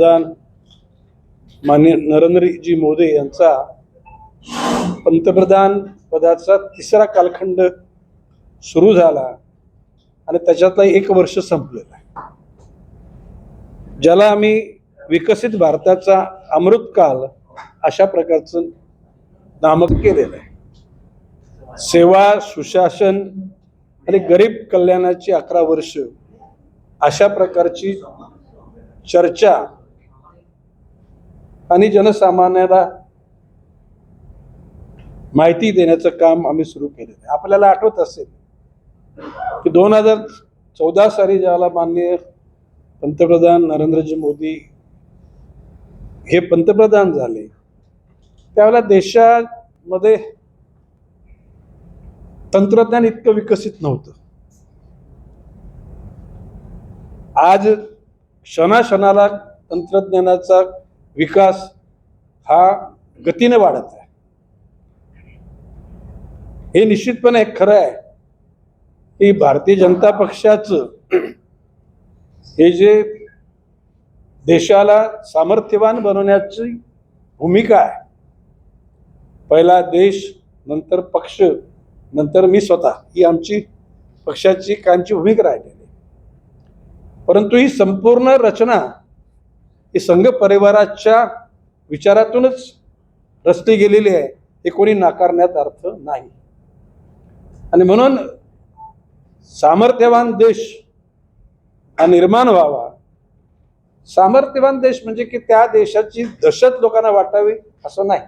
पंतप्रधान माननीय नरेंद्रजी मोदी यांचा पंतप्रधान पदाचा तिसरा कालखंड सुरू झाला आणि त्याच्यातला एक वर्ष संपलेला आहे. ज्याला आम्ही विकसित भारताचा अमृतकाल अशा प्रकारचं नामक केलेलं आहे. सेवा सुशासन आणि गरीब कल्याणाची अकरा वर्ष अशा प्रकारची चर्चा आणि जनसामान्याला माहिती देण्याचं काम आम्ही सुरू केलेलं आहे. आपल्याला आठवत असेल की दोन हजार चौदा साली ज्याला माननीय पंतप्रधान नरेंद्रजी मोदी हे पंतप्रधान झाले त्यावेळेला देशामध्ये तंत्रज्ञान इतकं विकसित नव्हतं. आज क्षणाक्षणाला तंत्रज्ञानाचा विकास हा गतीने वाढत आहे. हे निश्चितपणे खरं आहे. की भारतीय जनता पक्षाचं हे जे देशाला सामर्थ्यवान बनवण्याची भूमिका आहे. पहिला देश नंतर पक्ष नंतर मी स्वतः ही आमची पक्षाची कायमची भूमिका राहिलेली परंतु ही संपूर्ण रचना ही संघ परिवाराच्या विचारातूनच रचली गेलेली आहे. हे कोणी नाकारण्यात अर्थ नाही. आणि म्हणून सामर्थ्यवान देश हा निर्माण व्हावा. सामर्थ्यवान देश म्हणजे की त्या देशाची दहशत लोकांना वाटावी असं नाही.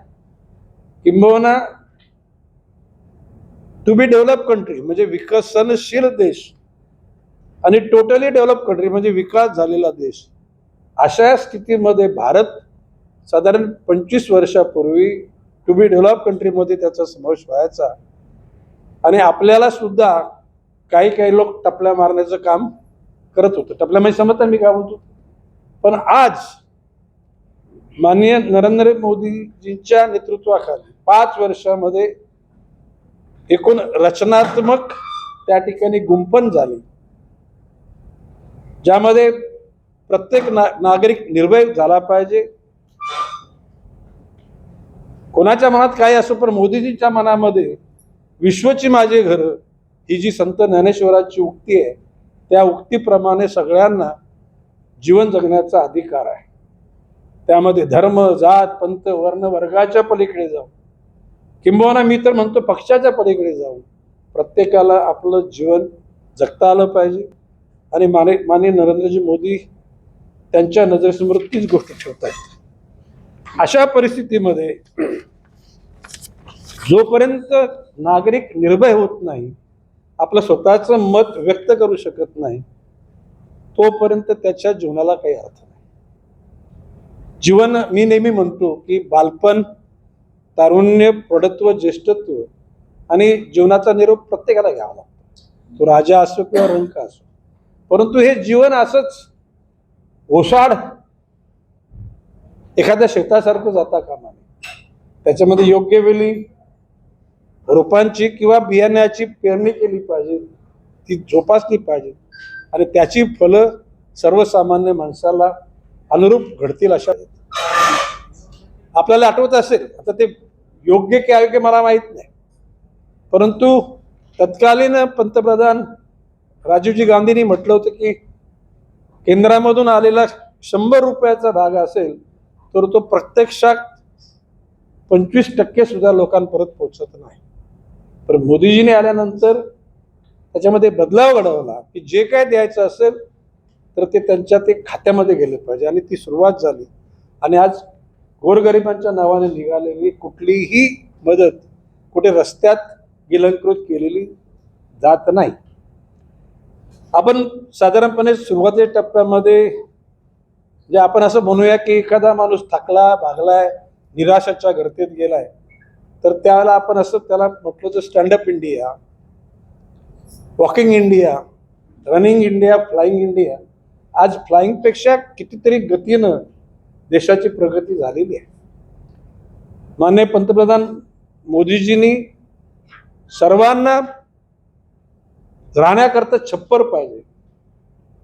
किंबहुना टू बी डेव्हलप कंट्री म्हणजे विकसनशील देश आणि टोटली डेव्हलप कंट्री म्हणजे विकास झालेला देश. अशा स्थितीमध्ये भारत साधारण पंचवीस वर्षापूर्वी टू बी डेव्हलप कंट्रीमध्ये त्याचा समावेश व्हायचा. आणि आपल्याला सुद्धा काही काही लोक टपल्या मारण्याचं काम करत होतं. टपल्या म्हणजे समजता मी काय म्हणतो? पण आज माननीय नरेंद्र मोदीजींच्या नेतृत्वाखाली पाच वर्षामध्ये एकूण रचनात्मक त्या ठिकाणी गुंपन झाली. ज्यामध्ये प्रत्येक ना नागरिक निर्भय झाला पाहिजे. कोणाच्या मनात काय असो पण मोदीजींच्या मनामध्ये विश्वची माझे घरं ही जी संत ज्ञानेश्वराची उक्ती आहे त्या उक्तीप्रमाणे सगळ्यांना जीवन जगण्याचा अधिकार आहे. त्यामध्ये धर्म जात पंत वर्ण वर्गाच्या पलीकडे जाऊ किंबहुना मी तर म्हणतो पक्षाच्या पलीकडे जाऊ प्रत्येकाला आपलं जीवन जगता आलं पाहिजे. आणि माने माननीय नरेंद्रजी मोदी त्यांच्या नजरेसमोर तीच गोष्ट ठेवत अशा परिस्थितीमध्ये जोपर्यंत नागरिक निर्भय होत नाही आपलं स्वतःचं मत व्यक्त करू शकत नाही तोपर्यंत त्याच्या जीवनाला काही अर्थ नाही. जीवन मी नेहमी म्हणतो की बालपण तारुण्य प्रौढत्व ज्येष्ठत्व आणि जीवनाचा निरोप प्रत्येकाला घ्यावा लागतो. तो राजा असो किंवा रंक असो. परंतु हे जीवन असंच ओसाड एखाद्या शेतासारखं जाता कामा नये. त्याच्यामध्ये योग्य वेळी रोपांची किंवा बियाण्याची पेरणी केली पाहिजे ती जोपासली पाहिजे आणि त्याची फलं सर्वसामान्य माणसाला अनुरूप घडतील अशा आपल्याला आठवत असेल आता ते योग्य की अयोग्य मला माहीत नाही. परंतु तत्कालीन पंतप्रधान राजीवजी गांधींनी म्हटलं होतं की केंद्रामधून आलेला शंभर रुपयाचा भाग असेल तर तो प्रत्यक्षात पंचवीस टक्के सुद्धा लोकांपर्यंत पोहोचत नाही. तर मोदीजीने आल्यानंतर त्याच्यामध्ये बदलाव घडवला की जे काय द्यायचं असेल तर ते त्यांच्या ते खात्यामध्ये गेले पाहिजे. आणि ती सुरुवात झाली. आणि आज गोरगरिबांच्या नावाने निघालेली कुठलीही मदत कुठे रस्त्यात गिलंकृत केलेली जात नाही. आपण साधारणपणे सुरुवातीच्या टप्प्यामध्ये जे आपण असं म्हणूया की एखादा माणूस थकला भागलाय निराशाच्या गर्तेत गेलाय तर त्यावेळेला आपण असं त्याला म्हटलं तर stand up India walking India running India flying India आज फ्लाईंगपेक्षा कितीतरी गतीनं देशाची प्रगती झालेली आहे. माननीय पंतप्रधान मोदीजींनी सर्वांना राहण्याकरता छप्पर पाहिजे.